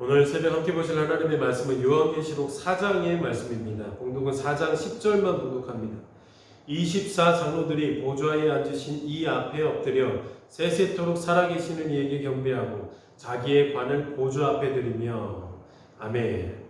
오늘 새벽 함께 보실 하나님의 말씀은 요한계시록 4장의 말씀입니다. 공독은 4장 10절만 공독합니다. 24 장로들이 보좌에 앉으신 이 앞에 엎드려 세세토록 살아계시는 이에게 경배하고 자기의 관을 보좌 앞에 드리며 아멘.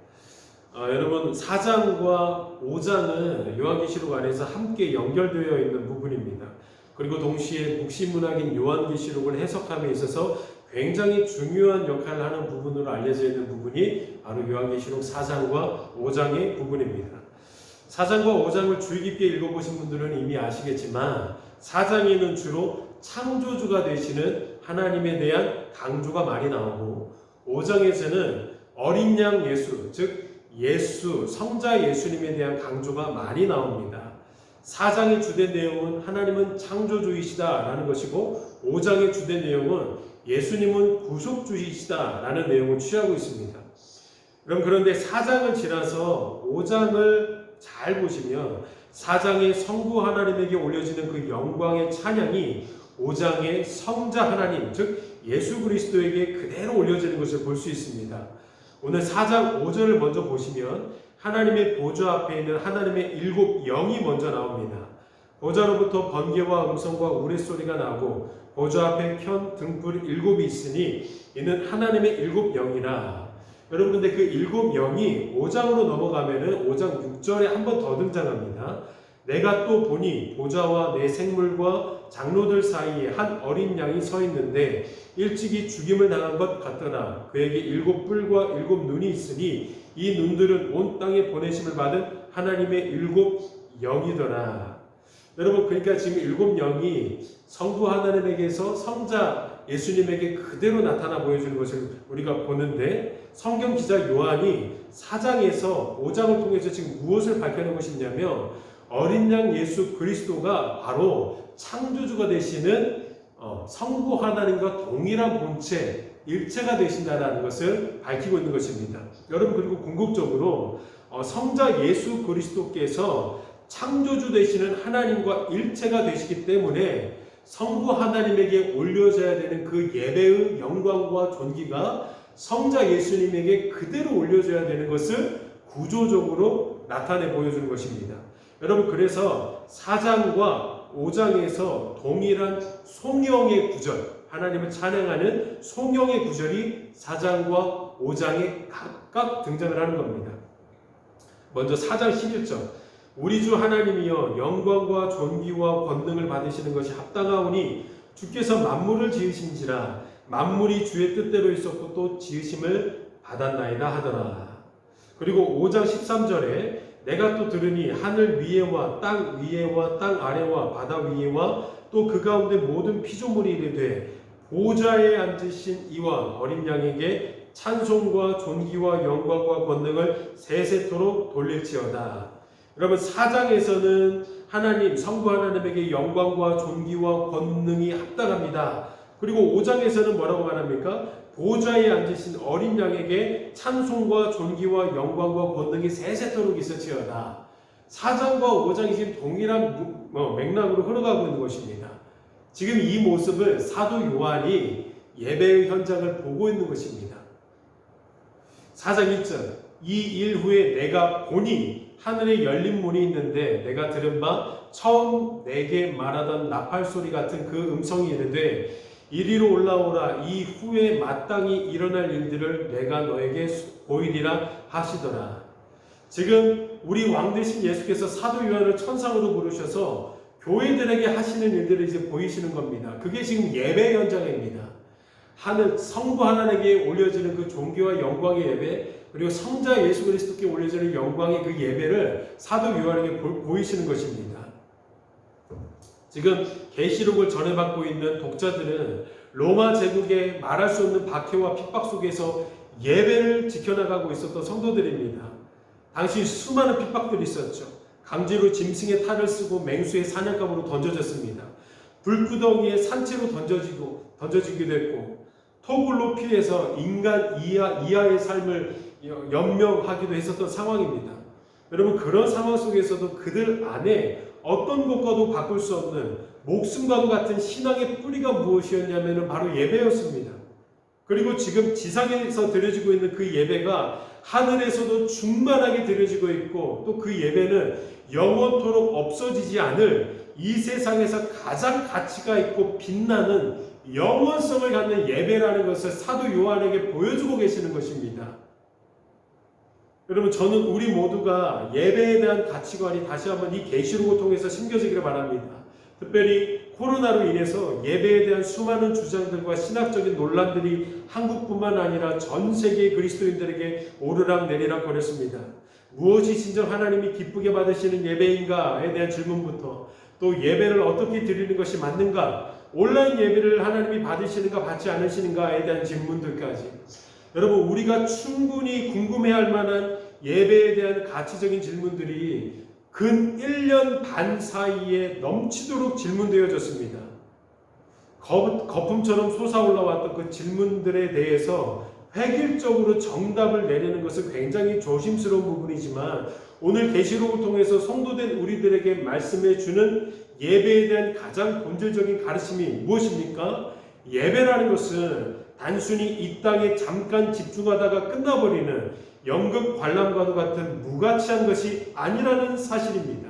아, 여러분 4장과 5장은 요한계시록 안에서 함께 연결되어 있는 부분입니다. 그리고 동시에 묵시문학인 요한계시록을 해석함에 있어서 굉장히 중요한 역할을 하는 부분으로 알려져 있는 부분이 바로 요한계시록 4장과 5장의 부분입니다. 4장과 5장을 주의 깊게 읽어보신 분들은 이미 아시겠지만 4장에는 주로 창조주가 되시는 하나님에 대한 강조가 많이 나오고 5장에서는 어린 양 예수, 즉 예수, 성자 예수님에 대한 강조가 많이 나옵니다. 4장의 주된 내용은 하나님은 창조주이시다라는 것이고 5장의 주된 내용은 예수님은 구속주이시다라는 내용을 취하고 있습니다. 그럼 그런데 4장을 지나서 5장을 잘 보시면 4장의 성부 하나님에게 올려지는 그 영광의 찬양이 5장의 성자 하나님, 즉 예수 그리스도에게 그대로 올려지는 것을 볼 수 있습니다. 오늘 4장 5절을 먼저 보시면 하나님의 보좌 앞에 있는 하나님의 일곱 영이 먼저 나옵니다. 보좌로부터 번개와 음성과 우레소리가 나고 보좌 앞에 켠 등불 일곱이 있으니 이는 하나님의 일곱 영이라. 여러분 근데 그 일곱 영이 5장으로 넘어가면은 5장 6절에 한 번 더 등장합니다. 내가 또 보니 보좌와 내 생물과 장로들 사이에 한 어린 양이 서 있는데 일찍이 죽임을 당한 것 같더라. 그에게 일곱 뿔과 일곱 눈이 있으니 이 눈들은 온 땅에 보내심을 받은 하나님의 일곱 영이더라. 여러분 그러니까 지금 일곱 영이 성부 하나님에게서 성자 예수님에게 그대로 나타나 보여주는 것을 우리가 보는데 성경 기자 요한이 4장에서 5장을 통해서 지금 무엇을 밝혀내고 싶냐면 어린 양 예수 그리스도가 바로 창조주가 되시는 어, 성부 하나님과 동일한 본체 일체가 되신다라는 것을 밝히고 있는 것입니다. 여러분 그리고 궁극적으로 어, 성자 예수 그리스도께서 창조주 되시는 하나님과 일체가 되시기 때문에 성부 하나님에게 올려져야 되는 그 예배의 영광과 존귀가 성자 예수님에게 그대로 올려져야 되는 것을 구조적으로 나타내 보여주는 것입니다. 여러분 그래서 4장과 5장에서 동일한 송영의 구절, 하나님을 찬양하는 송영의 구절이 4장과 5장에 각각 등장을 하는 겁니다. 먼저 4장 11절. 우리 주 하나님이여 영광과 존귀와 권능을 받으시는 것이 합당하오니 주께서 만물을 지으신지라 만물이 주의 뜻대로 있었고 또 지으심을 받았나이다 하더라. 그리고 5장 13절에 내가 또 들으니 하늘 위에와 땅 위에와 땅 아래와 바다 위에와 또 그 가운데 모든 피조물이 이르되 보좌에 앉으신 이와 어린 양에게 찬송과 존귀와 영광과 권능을 세세토록 돌릴지어다. 여러분 4장에서는 하나님 성부 하나님에게 영광과 존귀와 권능이 합당합니다. 그리고 5장에서는 뭐라고 말합니까? 보좌에 앉으신 어린 양에게 찬송과 존귀와 영광과 권능이 세세토록 있을지어다. 4장과 5장이 지금 동일한 뭐 맥락으로 흘러가고 있는 것입니다. 지금 이 모습을 사도 요한이 예배의 현장을 보고 있는 것입니다. 4장 1절 이 일 후에 내가 보니 하늘에 열린 문이 있는데 내가 들은 바 처음 내게 말하던 나팔 소리 같은 그 음성이 이르되 이리로 올라오라 이 후에 마땅히 일어날 일들을 내가 너에게 보이리라 하시더라. 지금 우리 왕 대신 예수께서 사도 요한을 천상으로 부르셔서 교회들에게 하시는 일들을 이제 보이시는 겁니다. 그게 지금 예배 현장입니다. 하늘 성부 하나님에게 올려지는 그 존귀와 영광의 예배 그리고 성자 예수 그리스도께 올려지는 영광의 그 예배를 사도 요한에게 보이시는 것입니다. 지금 계시록을 전해받고 있는 독자들은 로마 제국의 말할 수 없는 박해와 핍박 속에서 예배를 지켜나가고 있었던 성도들입니다. 당시 수많은 핍박들이 있었죠. 강제로 짐승의 탈을 쓰고 맹수의 사냥감으로 던져졌습니다. 불구덩이에 산채로 던져지고 던져지기도 했고 톡을 높이에서 인간 이하, 이하의 삶을 연명하기도 했었던 상황입니다. 여러분 그런 상황 속에서도 그들 안에 어떤 것과도 바꿀 수 없는 목숨과도 같은 신앙의 뿌리가 무엇이었냐면 바로 예배였습니다. 그리고 지금 지상에서 드려지고 있는 그 예배가 하늘에서도 충만하게 드려지고 있고 또 그 예배는 영원토록 없어지지 않을 이 세상에서 가장 가치가 있고 빛나는 영원성을 갖는 예배라는 것을 사도 요한에게 보여주고 계시는 것입니다. 여러분 저는 우리 모두가 예배에 대한 가치관이 다시 한번 이 계시록을 통해서 심겨지기를 바랍니다. 특별히 코로나로 인해서 예배에 대한 수많은 주장들과 신학적인 논란들이 한국뿐만 아니라 전 세계 그리스도인들에게 오르락 내리락 거렸습니다. 무엇이 진정 하나님이 기쁘게 받으시는 예배인가에 대한 질문부터 또 예배를 어떻게 드리는 것이 맞는가, 온라인 예배를 하나님이 받으시는가 받지 않으시는가에 대한 질문들까지 여러분 우리가 충분히 궁금해할 만한 예배에 대한 가치적인 질문들이 근 1년 반 사이에 넘치도록 질문되어졌습니다. 거, 거품처럼 솟아올라왔던 그 질문들에 대해서 획일적으로 정답을 내리는 것은 굉장히 조심스러운 부분이지만 오늘 계시록을 통해서 성도된 우리들에게 말씀해 주는 예배에 대한 가장 본질적인 가르침이 무엇입니까? 예배라는 것은 단순히 이 땅에 잠깐 집중하다가 끝나버리는 연극 관람과도 같은 무가치한 것이 아니라는 사실입니다.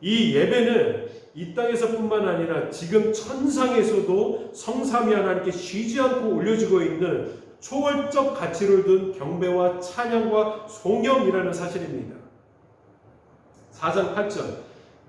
이 예배는 이 땅에서뿐만 아니라 지금 천상에서도 성삼위 하나님께 쉬지 않고 올려지고 있는 초월적 가치를 둔 경배와 찬양과 송영이라는 사실입니다. 4장 8절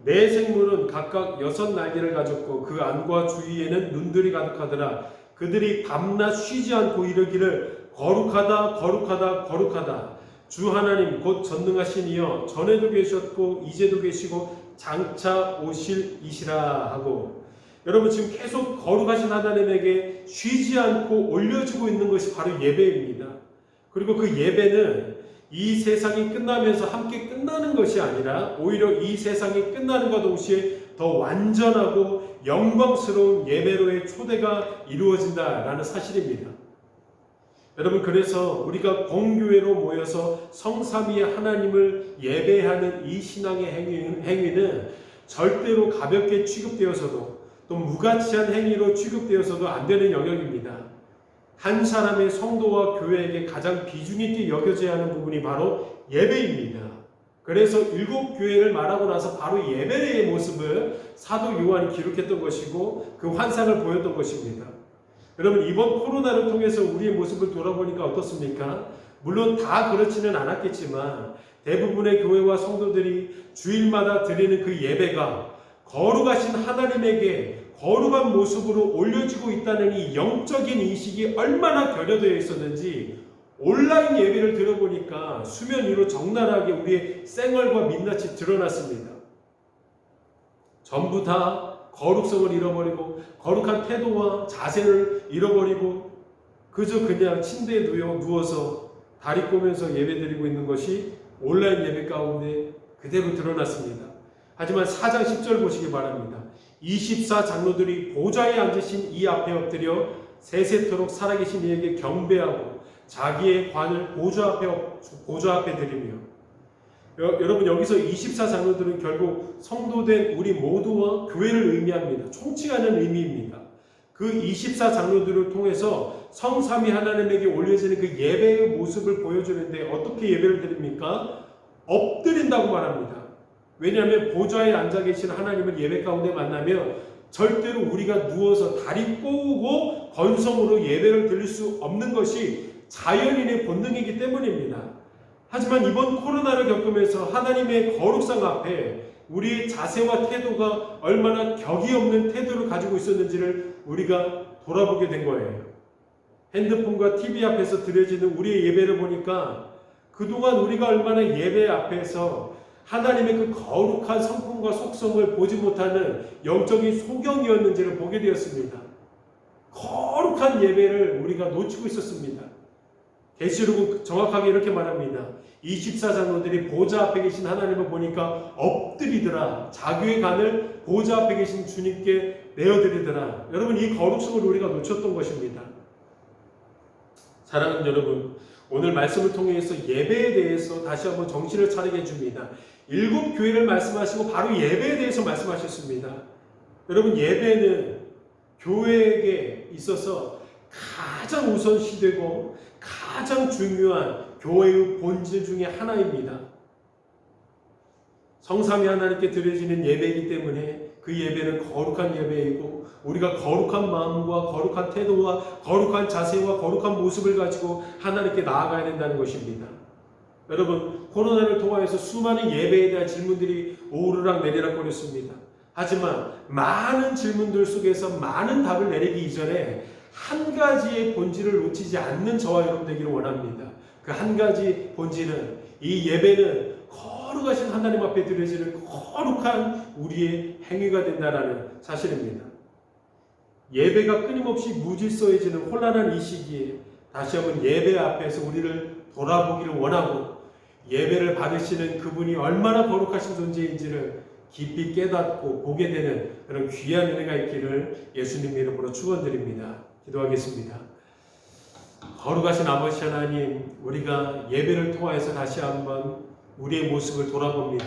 내 생물은 각각 여섯 날개를 가졌고 그 안과 주위에는 눈들이 가득하더라. 그들이 밤낮 쉬지 않고 이르기를 거룩하다 거룩하다 거룩하다. 주 하나님 곧 전능하신 이여 전에도 계셨고 이제도 계시고 장차 오실 이시라 하고. 여러분 지금 계속 거룩하신 하나님에게 쉬지 않고 올려주고 있는 것이 바로 예배입니다. 그리고 그 예배는 이 세상이 끝나면서 함께 끝나는 것이 아니라 오히려 이 세상이 끝나는과 동시에 더 완전하고 영광스러운 예배로의 초대가 이루어진다라는 사실입니다. 여러분 그래서 우리가 공교회로 모여서 성삼위의 하나님을 예배하는 이 신앙의 행위는, 절대로 가볍게 취급되어서도 또 무가치한 행위로 취급되어서도 안 되는 영역입니다. 한 사람의 성도와 교회에게 가장 비중 있게 여겨져야 하는 부분이 바로 예배입니다. 그래서 일곱 교회를 말하고 나서 바로 예배의 모습을 사도 요한이 기록했던 것이고 그 환상을 보였던 것입니다. 여러분 이번 코로나를 통해서 우리의 모습을 돌아보니까 어떻습니까? 물론 다 그렇지는 않았겠지만 대부분의 교회와 성도들이 주일마다 드리는 그 예배가 거룩하신 하나님에게 거룩한 모습으로 올려지고 있다는 이 영적인 인식이 얼마나 결여되어 있었는지 온라인 예배를 들어보니까 수면 위로 적나라하게 우리의 생얼과 민낯이 드러났습니다. 전부 다 거룩성을 잃어버리고 거룩한 태도와 자세를 잃어버리고 그저 그냥 침대에 누워, 누워서 다리 꼬면서 예배드리고 있는 것이 온라인 예배 가운데 그대로 드러났습니다. 하지만 4장 10절 보시기 바랍니다. 24 장로들이 보좌에 앉으신 이 앞에 엎드려 세세토록 살아계신 이에게 경배하고 자기의 관을 보좌 앞에 보좌 앞에 드리며 여 러분 여기서 24 장로들은 결국 성도된 우리 모두와 교회를 의미합니다. 총칭하는 의미입니다. 그 24 장로들을 통해서 성삼위 하나님에게 올려지는 그 예배의 모습을 보여주는데 어떻게 예배를 드립니까? 엎드린다고 말합니다. 왜냐하면 보좌에 앉아 계신 하나님을 예배 가운데 만나면 절대로 우리가 누워서 다리 꼬우고 건성으로 예배를 드릴 수 없는 것이 자연인의 본능이기 때문입니다. 하지만 이번 코로나를 겪으면서 하나님의 거룩상 앞에 우리의 자세와 태도가 얼마나 격이 없는 태도를 가지고 있었는지를 우리가 돌아보게 된 거예요. 핸드폰과 TV 앞에서 드려지는 우리의 예배를 보니까 그동안 우리가 얼마나 예배 앞에서 하나님의 그 거룩한 성품과 속성을 보지 못하는 영적인 소경이었는지를 보게 되었습니다. 거룩한 예배를 우리가 놓치고 있었습니다. 계시록은 정확하게 이렇게 말합니다. 24장로들이 보좌 앞에 계신 하나님을 보니까 엎드리더라. 자기의 간을 보좌 앞에 계신 주님께 내어드리더라. 여러분 이 거룩성을 우리가 놓쳤던 것입니다. 사랑하는 여러분, 오늘 말씀을 통해서 예배에 대해서 다시 한번 정신을 차리게 해줍니다. 일곱 교회를 말씀하시고 바로 예배에 대해서 말씀하셨습니다. 여러분 예배는 교회에게 있어서 가장 우선시되고 가장 중요한 교회의 본질 중에 하나입니다. 성삼위 하나님께 드려지는 예배이기 때문에 그 예배는 거룩한 예배이고 우리가 거룩한 마음과 거룩한 태도와 거룩한 자세와 거룩한 모습을 가지고 하나님께 나아가야 된다는 것입니다. 여러분 코로나를 통하여서 수많은 예배에 대한 질문들이 오르락 내리락 거렸습니다. 하지만 많은 질문들 속에서 많은 답을 내리기 이전에 한 가지의 본질을 놓치지 않는 저와 여러분 되기를 원합니다. 그 한 가지 본질은 이 예배는 거룩하신 하나님 앞에 드려지는 거룩한 우리의 행위가 된다라는 사실입니다. 예배가 끊임없이 무질서해지는 혼란한 이 시기에 다시 한번 예배 앞에서 우리를 돌아보기를 원하고 예배를 받으시는 그분이 얼마나 거룩하신 존재인지를 깊이 깨닫고 보게 되는 그런 귀한 은혜가 있기를 예수님 이름으로 축원드립니다. 기도하겠습니다. 거룩하신 아버지 하나님, 우리가 예배를 통하여서 다시 한번 우리의 모습을 돌아봅니다.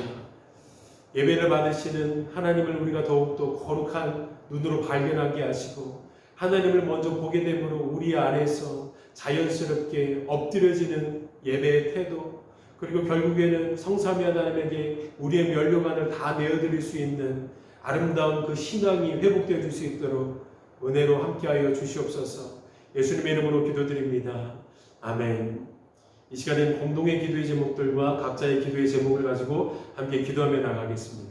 예배를 받으시는 하나님을 우리가 더욱더 거룩한 눈으로 발견하게 하시고 하나님을 먼저 보게 되므로 우리 안에서 자연스럽게 엎드려지는 예배의 태도 그리고 결국에는 성삼위 하나님에게 우리의 면류관을 다 내어드릴 수 있는 아름다운 그 신앙이 회복되어 줄 수 있도록 은혜로 함께하여 주시옵소서 예수님 이름으로 기도드립니다. 아멘. 이 시간엔 공동의 기도의 제목들과 각자의 기도의 제목을 가지고 함께 기도하며 나가겠습니다.